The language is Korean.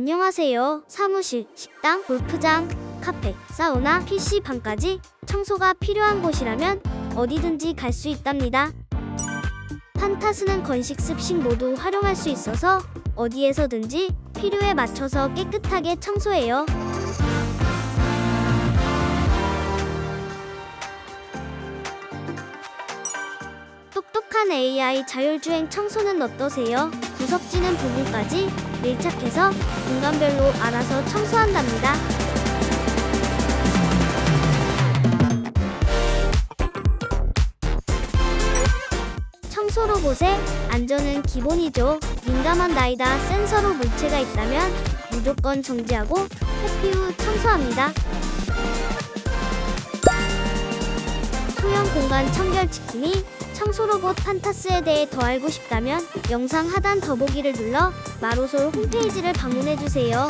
안녕하세요. 사무실, 식당, 골프장, 카페, 사우나, PC방까지 청소가 필요한 곳이라면 어디든지 갈 수 있답니다. 판타스는 건식 습식 모두 활용할 수 있어서 어디에서든지 필요에 맞춰서 깨끗하게 청소해요. 똑똑한 AI 자율주행 청소는 어떠세요? 구석지는 부분까지 밀착해서 공간별로 알아서 청소한답니다. 청소 로봇의 안전은 기본이죠. 민감한 나이다 센서로 물체가 있다면 무조건 정지하고 회피 후 청소합니다. 소형 공간 청결 지킴이 청소 로봇 판타스에 대해 더 알고 싶다면 영상 하단 더보기를 눌러 마로솔 홈페이지를 방문해 주세요.